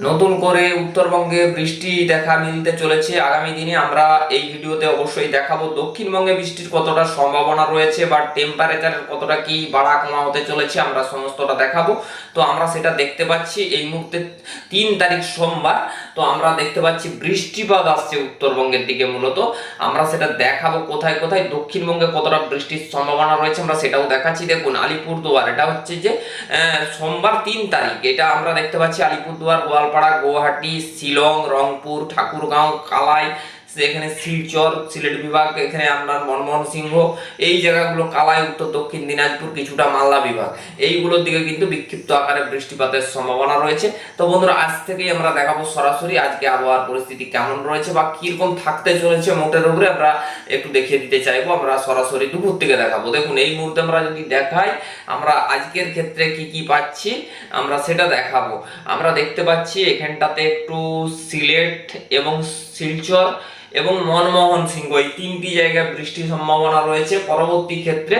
নতুন করে উত্তরবঙ্গে বৃষ্টি দেখা মিলতে চলেছে। আগামী দিনে আমরা এই ভিডিওতে অবশ্যই দেখাবো দক্ষিণবঙ্গে বৃষ্টির কতটা সম্ভাবনা রয়েছে বা টেম্পারেচারের কতটা কি বাড়া কমা হতে চলেছে আমরা সমস্তটা দেখাবো। তো আমরা সেটা দেখতে পাচ্ছি এই মুহূর্তে তিন তারিখ সোমবার। তো আমরা দেখতে পাচ্ছি বৃষ্টিপাত আসছে উত্তরবঙ্গের দিকে মূলত। আমরা সেটা দেখাবো কোথায় কোথায়, দক্ষিণবঙ্গে কতটা বৃষ্টির সম্ভাবনা রয়েছে আমরা সেটাও দেখাচ্ছি। দেখুন, আলিপুরদুয়ার, এটা হচ্ছে যে সোমবার তিন তারিখ, এটা আমরা দেখতে পাচ্ছি আলিপুরদুয়ার গোয়ালপাড়া গুয়াহাটি শিলং রংপুর ঠাকুরগাঁও কালাই এখানে শিলচর সিলেট বিভাগ, এখানে আপনার মনমোহন সিংহ, এই জায়গাগুলো কালাই, উত্তর, দক্ষিণ দিনাজপুর, কিছুটা মালদা বিভাগ। এইগুলোর দিকে কিন্তু বিক্ষিপ্ত আকারে বৃষ্টিপাতের সম্ভাবনা রয়েছে। তো বন্ধুরা, আজ থেকেই আমরা দেখাবো সরাসরি আজকে আবহাওয়ার পরিস্থিতি কেমন রয়েছে বা কীরকম থাকতে চলেছে মোটের উপরে। আমরা একটু দেখিয়ে দিতে চাইব, আমরা সরাসরি দুপুর থেকে দেখাবো। দেখুন, এই মুহূর্তে আমরা যদি দেখাই, আমরা আজকের ক্ষেত্রে কি কি পাচ্ছি, আমরা সেটা দেখাবো। আমরা দেখতে পাচ্ছি এখানটাতে একটু সিলেট এবং শিলচর এবং মনমোহন সিংহ। এই তিনটি জায়গায় বৃষ্টির সম্ভাবনা রয়েছে। পরবর্তী ক্ষেত্রে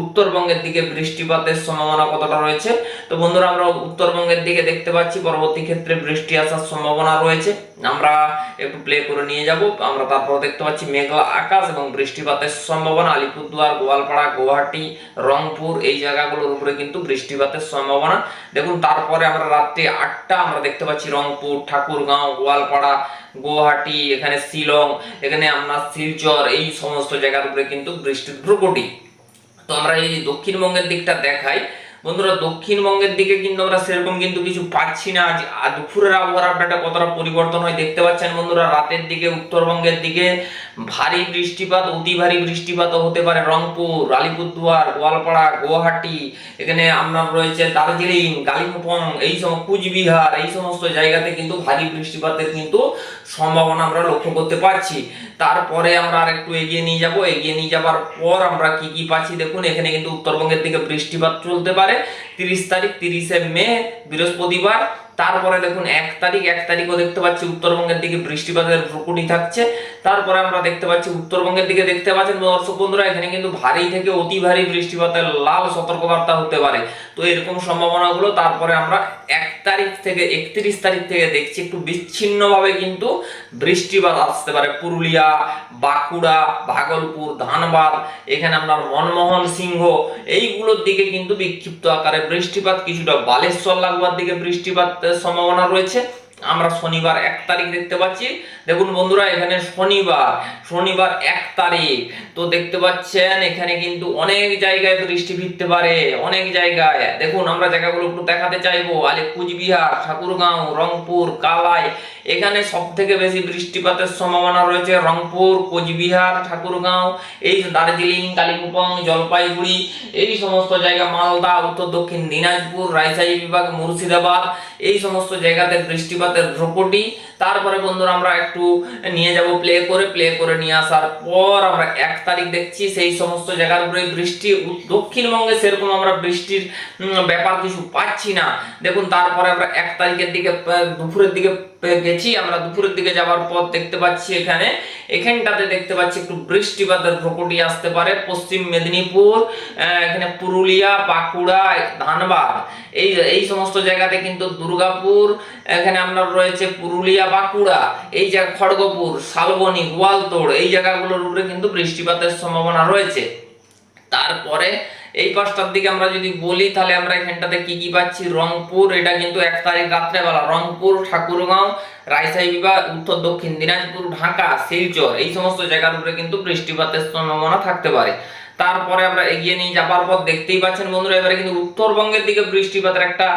উত্তরবঙ্গের দিকে বৃষ্টিপাতের সম্ভাবনা কতটা রয়েছে? তো বন্ধুরা, আমরা উত্তরবঙ্গের দিকে দেখতে পাচ্ছি, পরবর্তী ক্ষেত্রে বৃষ্টি আসার সম্ভাবনা রয়েছে। আমরা একটু প্লে করে নিয়ে যাব। আমরা তারপর দেখতে পাচ্ছি মেঘলা আকাশ এবং বৃষ্টিপাতের সম্ভাবনা। আলিপুরদুয়ার, গোয়ালপাড়া, গুয়াহাটি, রংপুর এই জায়গাগুলোর উপরে কিন্তু বৃষ্টিপাতের সম্ভাবনা। দেখুন, তারপরে আমরা রাত্রি আটটা আমরা দেখতে পাচ্ছি রংপুর, ঠাকুরগাঁও, গোয়ালপাড়া গুয়াহাটি, এখানে শিলং, এখানে আপনার শিলচর, এই সমস্ত জায়গার উপরে কিন্তু বৃষ্টির প্রকটি তো আমরা এই দক্ষিণবঙ্গের দিকটা দেখাই। বন্ধুরা, দক্ষিণবঙ্গের দিকে কিন্তু আমরা সেরকম কিন্তু কিছু পাচ্ছি না। আজ দুপুরের আবহাওয়ার আপডেটে কতটা পরিবর্তন হয় দেখতে পাচ্ছেন বন্ধুরা, রাতের দিকে, উত্তরবঙ্গের দিকে ভারী বৃষ্টিপাত, অতি ভারী বৃষ্টিপাতও হতে পারে। রংপুর, আলিপুরদুয়ার, গোয়ালপাড়া, গুয়াহাটি, এখানে আপনার রয়েছে দার্জিলিং, কালিম্পং, এই সব কুচবিহার, এই সমস্ত জায়গাতে কিন্তু ভারী বৃষ্টিপাতের কিন্তু সম্ভাবনা আমরা লক্ষ্য করতে পারছি। তারপরে আমরা আর একটু এগিয়ে নিয়ে যাব। এগিয়ে নিয়ে যাবার পর আমরা কি কি পাচ্ছি দেখুন, এখানে কিন্তু উত্তরবঙ্গের দিকে বৃষ্টিপাত চলতে পারে। তিরিশ তারিখ, তিরিশে মে, বৃহস্পতিবার। তারপরে দেখুন, এক তারিখ, এক তারিখও দেখতে পাচ্ছি উত্তরবঙ্গের দিকে বৃষ্টিপাতের ভ্রুকুটি থাকছে। তারপরে আমরা দেখতে পাচ্ছি উত্তরবঙ্গের দিকে দেখতে পাচ্ছেন দর্শক বন্ধুরা, এখানে কিন্তু ভারী থেকে অতি ভারী বৃষ্টিপাতের লাল সতর্কবার্তা হতে পারে। তো এরকম সম্ভাবনাগুলো তারপরে আমরা এক তারিখ থেকে একত্রিশ তারিখ থেকে দেখছি, একটু বিচ্ছিন্নভাবে কিন্তু বৃষ্টিপাত আসতে পারে। পুরুলিয়া, বাঁকুড়া, ভাগলপুর, ধানবাদ, এখানে আপনার মনমোহন সিংহ, এইগুলোর দিকে কিন্তু বিক্ষিপ্ত আকারে বৃষ্টিপাত, কিছুটা বালেশ্বর লাগবার দিকে বৃষ্টিপাতের সম্ভাবনা রয়েছে। আমরা শনিবার এক তারিখ দেখতে পাচ্ছি। দেখুন বন্ধুরা, এখানে শনিবার শনিবার এক তারিখ। তো দেখতে পাচ্ছেন, এখানে কিন্তু অনেক জায়গায় বৃষ্টি ফিরতে পারে, অনেক জায়গায়। দেখুন, আমরা জায়গাগুলো একটু দেখাতে চাইব। আলে কুচবিহার, ঠাকুরগাঁও, রংপুর, কালাই। এখানে সব থেকে বেশি বৃষ্টিপাতের সম্ভাবনা রয়েছে রংপুর, কোচবিহার, ঠাকুরগাঁও, এই দার্জিলিং, কালিম্পং, জলপাইগুড়ি, এই সমস্ত জায়গা, মালদা, উত্তর দক্ষিণ দিনাজপুর, রাজশাহী বিভাগ, মুর্শিদাবাদ, এই সমস্ত জায়গাতে বৃষ্টিপাতের ভ্রকটি তারপরে বন্ধুরা আমরা একটু নিয়ে যাব প্লে করে প্লে করে নিয়ে আসার পর আমরা এক তারিখ দেখছি সেই সমস্ত জায়গার উপরে বৃষ্টি, দক্ষিণবঙ্গে সেরকম আমরা বৃষ্টির ব্যাপার কিছু পাচ্ছি না। দেখুন, তারপরে আমরা এক তারিখের দিকে দুপুরের দিকে গেছি। আমরা দুপুরের দিকে যাওয়ার পর দেখতে পাচ্ছি এখানে। এখানটাতে দেখতে পাচ্ছি একটু বৃষ্টিপাতের প্রকটি আসতে পারে। পশ্চিম মেদিনীপুর এখানে পুরুলিয়া, বাঁকুড়া, ধানবাদ। এই এই সমস্ত জায়গাতে কিন্তু দুর্গাপুর, এখানে আপনার রয়েছে পুরুলিয়া, বাঁকুড়া, এই জায়গা খড়গপুর, শালবনী, গোয়ালতোড়, এই জায়গাগুলোর উপরে কিন্তু বৃষ্টিপাতের সম্ভাবনা রয়েছে। তারপরে এই পাঁচটার দিকে আমরা যদি বলি, তাহলে আমরা এখানটাতে কি কি পাচ্ছি? রংপুর, এটা কিন্তু এক তারিখ রাত্রেবেলা। রংপুর, ঠাকুরগাঁও, রাজশাহী বিভাগ, উত্তর দক্ষিণ দিনাজপুর, ঢাকা, শিলচর, এই সমস্ত জায়গার উপরে কিন্তু বৃষ্টিপাতের সম্ভাবনা থাকতে পারে। তারপরে আমরা এগিয়ে নিয়ে যাবার পর দেখতেই পাচ্ছেন বন্ধুরা, এবারে কিন্তু উত্তরবঙ্গের দিকে বৃষ্টিপাতের একটা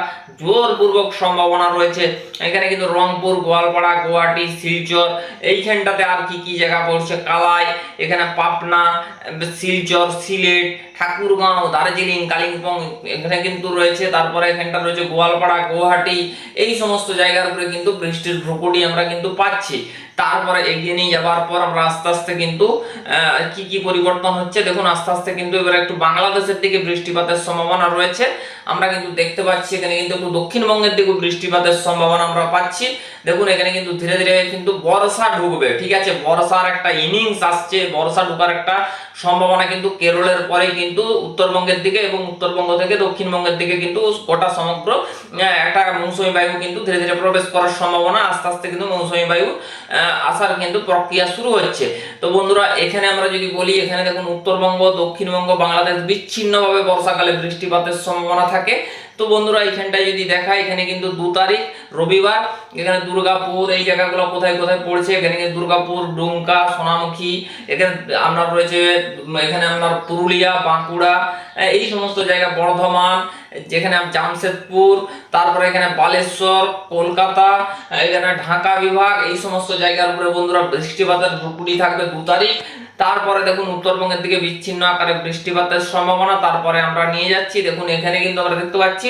জোরপূর্বক সম্ভাবনা রয়েছে। এখানে কিন্তু রংপুর, গোয়ালপাড়া, গুয়াহাটি, শিলচর, এইখানটাতে আর কি কি জায়গা পড়ছে? কালাই, এখানে পাবনা, শিলচর, সিলেট, ঠাকুরগাঁও, দার্জিলিং, কালিম্পং এখানে কিন্তু রয়েছে। তারপরে এখানটা রয়েছে গোয়ালপাড়া, গুয়াহাটি, এই সমস্ত জায়গার উপরে কিন্তু বৃষ্টির ভ্রুকুটি আমরা কিন্তু পাচ্ছি। তারপরে এগিয়ে নিয়ে যাওয়ার পর আমরা আস্তে আস্তে কিন্তু কি কি পরিবর্তন হচ্ছে দেখুন, আস্তে আস্তে কিন্তু এবার একটু বাংলাদেশের দিকে বৃষ্টিপাতের সম্ভাবনা রয়েছে। আমরা কিন্তু দেখতে পাচ্ছি, এখানে কিন্তু একটু দক্ষিণবঙ্গের দিকে বৃষ্টিপাতের সম্ভাবনা আমরা পাচ্ছি। দেখুন, এখানে কিন্তু ধীরে ধীরে কিন্তু বর্ষা ঢুকবে, ঠিক আছে? বর্ষার একটা ইনিংস আসছে, বর্ষা ঢুকার একটা সম্ভাবনা কিন্তু কেরলের পরে কিন্তু উত্তরবঙ্গের দিকে এবং উত্তরবঙ্গ থেকে দক্ষিণবঙ্গের দিকে কিন্তু গোটা সমগ্র একটা মৌসুমী বায়ু কিন্তু ধীরে ধীরে প্রবেশ করার সম্ভাবনা, আস্তে আস্তে কিন্তু মৌসুমী বায়ু আসার কিন্তু প্রক্রিয়া শুরু হচ্ছে। তো বন্ধুরা, এখানে আমরা যদি বলি, এখানে দেখুন, উত্তরবঙ্গ, দক্ষিণবঙ্গ, বাংলাদেশ বিচ্ছিন্নভাবে বর্ষাকালে বৃষ্টিপাতের সম্ভাবনা থাকে। তো বন্ধুরা, এখানটায় যদি দেখা এখানে কিন্তু দু তারিখ, রবিবার। এখানে দুর্গাপুর, এই জায়গাগুলো কোথায় কোথায় পড়ছে? এখানে দুর্গাপুর, ডুমকা, সোনামুখী, এখানে আপনার রয়েছে এখানে আপনার পুরুলিয়া, বাঁকুড়া এই সমস্ত জায়গা, বর্ধমান, যেখানে জামশেদপুর, তারপরে এখানে বালেশ্বর, কলকাতা এখানে ঢাকা বিভাগ, এই সমস্ত জায়গার উপরে বন্ধুরা বৃষ্টিপাতের ভুকুটি থাকবে দু তারিখ। তারপরে দেখুন উত্তরবঙ্গের দিকে বিচ্ছিন্ন আকারে বৃষ্টিপাতের সম্ভাবনা, তারপরে আমরা নিয়ে যাচ্ছি। দেখুন, এখানে কিন্তু আমরা দেখতে পাচ্ছি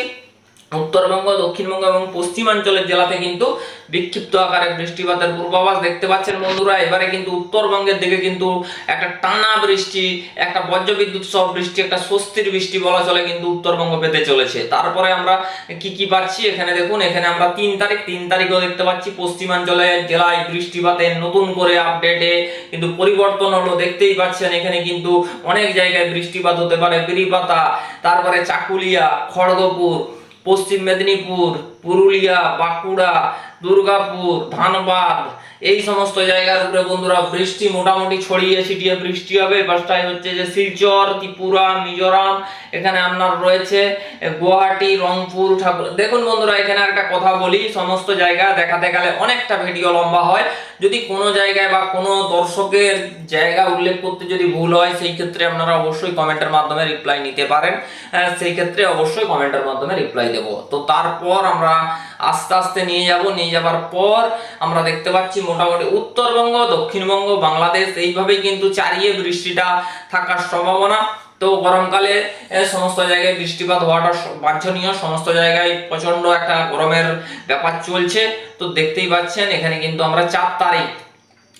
উত্তরবঙ্গ, দক্ষিণবঙ্গ এবং পশ্চিমাঞ্চলের জেলাতে কিন্তু বিক্ষিপ্ত আকারে বৃষ্টিপাতের পূর্বাভাস দেখতে পাচ্ছেন বন্ধুরা। এবারে কিন্তু উত্তরবঙ্গের দিকে কিন্তু একটা টানা বৃষ্টি, একটা বজ্রবিদ্যুৎ সহ বৃষ্টি, একটা স্বস্তির বৃষ্টি বলা চলে কিন্তু উত্তরবঙ্গ পেতে চলেছে। তারপরে আমরা কি কি পাচ্ছি? এখানে দেখুন, এখানে আমরা তিন তারিখ, তিন তারিখও দেখতে পাচ্ছি পশ্চিমাঞ্চলের জেলায় বৃষ্টিপাতের নতুন করে আপডেটে কিন্তু পরিবর্তন হলো। দেখতেই পাচ্ছেন, এখানে কিন্তু অনেক জায়গায় বৃষ্টিপাত হতে পারে, বিরিপাতা, তারপরে চাকুলিয়া, খড়গপুর পশ্চিম মেদিনীপুর পুরুলিয়া বাঁকুড়া দুর্গাপুর ধানবাদ এই সমস্ত জায়গার উপরে বন্ধুরা বৃষ্টি মোটামুটি ছড়িয়ে ছিটিয়ে বৃষ্টি হবে। পাঁচটায় হচ্ছে যে শিলচর, ত্রিপুরা, মিজোরাম, এখানে আপনার রয়েছে গুয়াহাটি, রংপুর, ঠাকুর দেখুন বন্ধুরা, এখানে একটা কথা বলি, সমস্ত জায়গা দেখাতে গেলে অনেকটা ভিডিও লম্বা হয়। যদি কোনো জায়গায় বা কোনো দর্শকের জায়গা উল্লেখ করতে যদি ভুল হয়, সেই ক্ষেত্রে আপনারা অবশ্যই কমেন্টের মাধ্যমে রিপ্লাই নিতে পারেন। সেই ক্ষেত্রে অবশ্যই কমেন্টের মাধ্যমে রিপ্লাই দেব। তো তারপর আমরা আস্তে আস্তে নিয়ে যাব। নিয়ে যাবার পর আমরা দেখতে পাচ্ছি মোটামুটি উত্তরবঙ্গ, দক্ষিণবঙ্গ, বাংলাদেশ, এইভাবেই কিন্তু চারিয়ে বৃষ্টিটা থাকার সম্ভাবনা। তো গরমকালে সমস্ত জায়গায় বৃষ্টিপাত হওয়াটা বাঞ্ছনীয়। সমস্ত জায়গায় প্রচণ্ড একটা গরমের ব্যাপার চলছে। তো দেখতেই পাচ্ছেন, এখানে কিন্তু আমরা চার তারিখ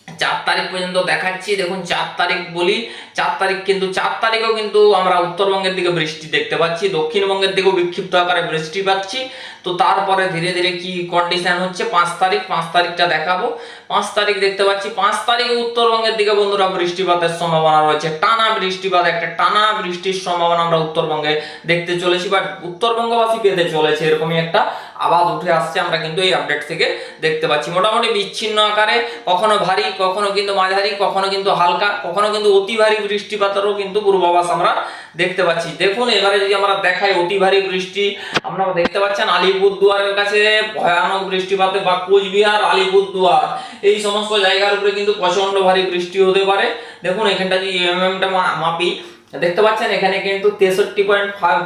চার তারিখ পর্যন্ত দেখাচ্ছি। দেখুন, চার তারিখ বলি, চার তারিখ কিন্তু, চার তারিখেও কিন্তু আমরা উত্তরবঙ্গের দিকে বৃষ্টি দেখতে পাচ্ছি, দক্ষিণবঙ্গের দিকেও বিক্ষিপ্ত আকারে বৃষ্টি পাচ্ছি। তো তারপরে ধীরে ধীরে কি কন্ডিশন হচ্ছে? পাঁচ তারিখ, পাঁচ তারিখটা দেখাবো। পাঁচ তারিখ দেখতে পাচ্ছি, পাঁচ তারিখে উত্তরবঙ্গের দিকে বন্ধুরা বৃষ্টিপাতের সম্ভাবনা রয়েছে। টানা বৃষ্টিপাত, একটা টানা বৃষ্টির সম্ভাবনা আমরা উত্তরবঙ্গে দেখতে চলেছি বাট উত্তরবঙ্গবাসী পেতে চলেছে এরকমই একটা আওয়াজ উঠে আসছে, আমরা কিন্তু এই আপডেট থেকে দেখতে পাচ্ছি। মোটামুটি বিচ্ছিন্ন আকারে, কখনো ভারী, কখনো কিন্তু মাঝারি, কখনো কিন্তু হালকা, কখনো কিন্তু অতি ভারী বৃষ্টিপাতেরও কিন্তু পূর্বাভাস আমরা দেখতে পাচ্ছি। দেখুন, এবারে যদি আমরা দেখাই অতি ভারী বৃষ্টি, আপনারা দেখতে পাচ্ছেন আলিপুরদুয়ারের কাছে ভয়ানক বৃষ্টিপাতে বা কোচবিহার, আলিপুরদুয়ার। এই সমস্ত জায়গার উপরে কিন্তু প্রচণ্ড ভারী বৃষ্টি হতে পারে। দেখুন, এখানটা যদি এমএমটা মাপি দেখতে পাচ্ছেন, এখানে কিন্তু তেষট্টি পয়েন্ট ফাইভ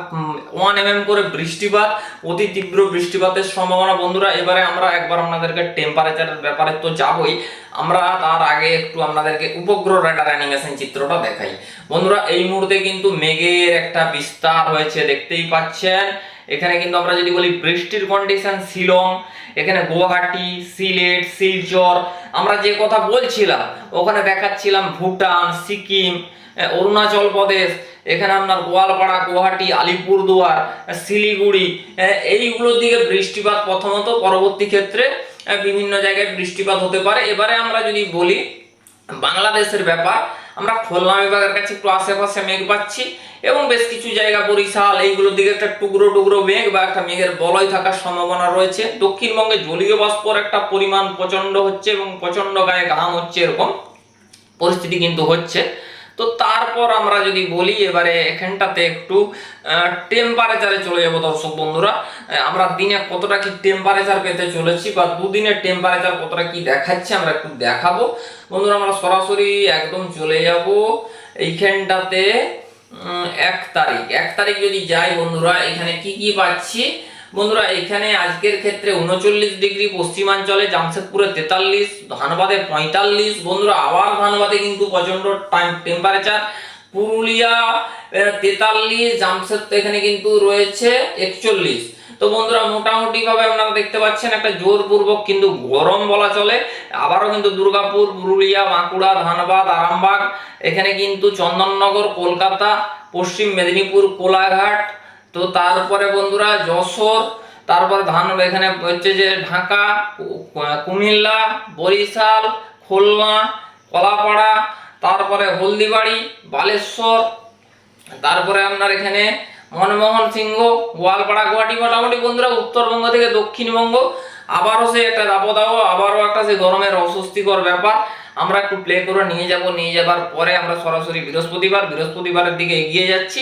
ওয়ান এম করে বৃষ্টিপাত, অতি তীব্র বৃষ্টিপাতের সম্ভাবনা। বন্ধুরা, এবারে আমরা একবার আপনাদেরকে টেম্পারেচারের ব্যাপারে তো যাবই। আমরা তার আগে একটু আপনাদেরকে উপগ্রহ রেডার অ্যানিমেশন চিত্রটা দেখাই। বন্ধুরা, এই মুহূর্তে কিন্তু মেঘের একটা বিস্তার হয়েছে, দেখতেই পাচ্ছেন। এখানে কিন্তু আমরা যদি বলি বৃষ্টির কন্ডিশন শিলং, এখানে গুয়াহাটি, সিলেট, শিলচর, আমরা যে কথা বলছিলাম, ওখানে দেখাচ্ছিলাম ভুটান, সিকিম অরুণাচল প্রদেশ, এখানে আপনার গোয়ালপাড়া, গুয়াহাটি, আলিপুরদুয়ার, শিলিগুড়ি এইগুলোর দিকে বৃষ্টিপাত প্রথমত, পরবর্তী ক্ষেত্রে বিভিন্ন জায়গায় বৃষ্টিপাত হতে পারে। এবারে আমরা যদি বলি বাংলাদেশের ব্যাপার আমরা খুলনা বিভাগের কাছে একটু আশেপাশে মেঘ পাচ্ছি এবং বেশ কিছু জায়গা, বরিশাল, এইগুলোর দিকে একটা টুকরো টুকরো মেঘ বা একটা মেঘের বলয় থাকার সম্ভাবনা রয়েছে। দক্ষিণবঙ্গে জলীয় বাষ্পর একটা পরিমাণ প্রচণ্ড হচ্ছে এবং প্রচণ্ড গায়ে ঘাম হচ্ছে এরকম পরিস্থিতি কিন্তু হচ্ছে। তো তারপর আমরা যদি বলি, এবারে এখানটাতে একটু টেম্পারেচারে চলে যাব দর্শক বন্ধুরা। আমরা দিনে কতটা কি টেম্পারেচার পেতে চলেছি বা দুদিনের টেম্পারেচার কতটা কি দেখাচ্ছে আমরা একটু দেখাবো। বন্ধুরা, আমরা সরাসরি একদম চলে যাব এইখানটাতে এক তারিখ। এক তারিখ যদি যাই বন্ধুরা, এখানে কি কি পাচ্ছি? বন্ধুরা, এখানে আজকের ক্ষেত্রে উনচল্লিশ ডিগ্রি পশ্চিমাঞ্চলে জামশেদপুরে তেতাল্লিশ, ধানবাদে পঁয়তাল্লিশ। বন্ধুরা, আবার ধানবাদে কিন্তু প্রচণ্ড টাইম টেম্পারেচার পুরুলিয়া তেতাল্লিশ, জামশেদ, এখানে কিন্তু রয়েছে একচল্লিশ। তো বন্ধুরা মোটামুটি ভাবে আপনারা দেখতে পাচ্ছেন, একটা জোরপূর্বক কিন্তু গরম বলা চলে। আবারও কিন্তু দুর্গাপুর, পুরুলিয়া, বাঁকুড়া, ধানবাদ, আরামবাগ, এখানে কিন্তু চন্দননগর, কলকাতা, পশ্চিম মেদিনীপুর, কোলাঘাট তো তারপরে বন্ধুরা যশোর, তারপর ধান এখানে হচ্ছে যে ঢাকা কুমিল্লা, বরিশাল, খুলনা, কলাপাড়া, তারপরে হলদিবাড়ি, বালেশ্বর, তারপরে আপনার এখানে মনমোহন সিংহ, গোয়ালপাড়া, গুয়াহাটি, মোটামুটি বন্ধুরা উত্তরবঙ্গ থেকে দক্ষিণবঙ্গ। আবারও সে একটা দাবদাহ আবারও একটা সে গরমের অস্বস্তিকর ব্যাপার। আমরা একটু প্লে করে নিয়ে যাব, নিয়ে যাবার পরে আমরা সরাসরি বৃহস্পতিবার, বৃহস্পতিবারের দিকে এগিয়ে যাচ্ছি।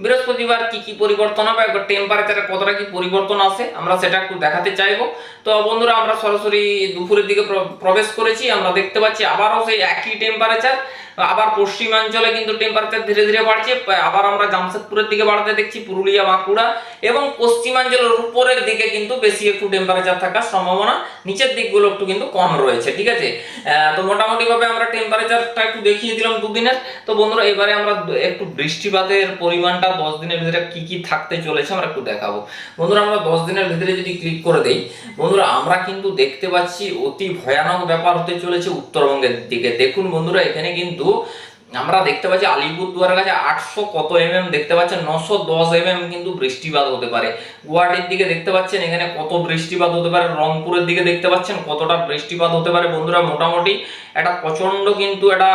বৃহস্পতিবার কি কি পরিবর্তন হবে, একবার টেম্পারেচারে কতটা কি পরিবর্তন আছে, আমরা সেটা একটু দেখাতে চাইব। তো বন্ধুরা, আমরা সরাসরি দুপুরের দিকে প্র- প্রবেশ করেছি, আমরা দেখতে পাচ্ছি আবারও সেই একই টেম্পারেচার আবার পশ্চিমাঞ্চলে কিন্তু টেম্পারেচার ধীরে ধীরে বাড়ছে, আবার আমরা জামশেদপুরের দিকে বাড়াতে দেখছি, পুরুলিয়া, বাঁকুড়া এবং পশ্চিমাঞ্চলের উপরের দিকে কিন্তু বেশি একটু টেম্পারেচার থাকার সম্ভাবনা, নিচের দিকগুলো একটু কিন্তু কম রয়েছে, ঠিক আছে? তো মোটামুটিভাবে আমরা টেম্পারেচারটা একটু দেখিয়ে দিলাম দুদিনের। তো বন্ধুরা, এবারে আমরা একটু বৃষ্টিপাতের পরিমাণটা দশ দিনের ভিতরে কি কি থাকতে চলেছে আমরা একটু দেখাবো। বন্ধুরা, আমরা দশ দিনের ভিতরে যদি ক্লিক করে দেই, বন্ধুরা, আমরা কিন্তু দেখতে পাচ্ছি অতি ভয়ানক ব্যাপার হতে চলেছে উত্তরবঙ্গের দিকে। দেখুন বন্ধুরা, এখানে কিন্তু আমরা দেখতে পাচ্ছি আলিপুরদুয়ারের কাছে আটশো কত এম এম দেখতে পাচ্ছেন নশো দশ এম কিন্তু বৃষ্টিপাত হতে পারে। গুয়াহাটির দিকে দেখতে পাচ্ছেন এখানে কত বৃষ্টিপাত হতে পারে, রংপুরের দিকে দেখতে পাচ্ছেন কতটা বৃষ্টিপাত হতে পারে। বন্ধুরা, মোটামুটি একটা প্রচণ্ড কিন্তু একটা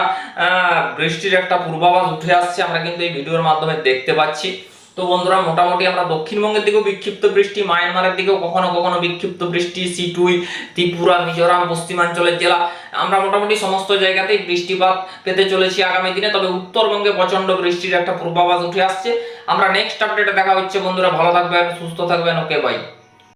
বৃষ্টির একটা পূর্বাভাস উঠে আসছে, আমরা কিন্তু এই ভিডিওর মাধ্যমে দেখতে পাচ্ছি। তো বন্ধুরা, মোটামুটি আমরা দক্ষিণবঙ্গের দিকেও বিক্ষিপ্ত বৃষ্টি, মায়ানমারের দিকেও কখনো কখনো বিক্ষিপ্ত বৃষ্টি, সিটুই, ত্রিপুরা, মিজোরাম, পশ্চিমাঞ্চলের জেলা। আমরা মোটামুটি সমস্ত জায়গাতেই বৃষ্টিপাত পেতে চলেছি আগামী দিনে, তবে উত্তরবঙ্গে প্রচণ্ড বৃষ্টির একটা পূর্বাভাস উঠে আসছে। আমরা নেক্সট আপডেটে দেখা হচ্ছে, বন্ধুরা। ভালো থাকবেন, সুস্থ থাকবেন ওকে বাই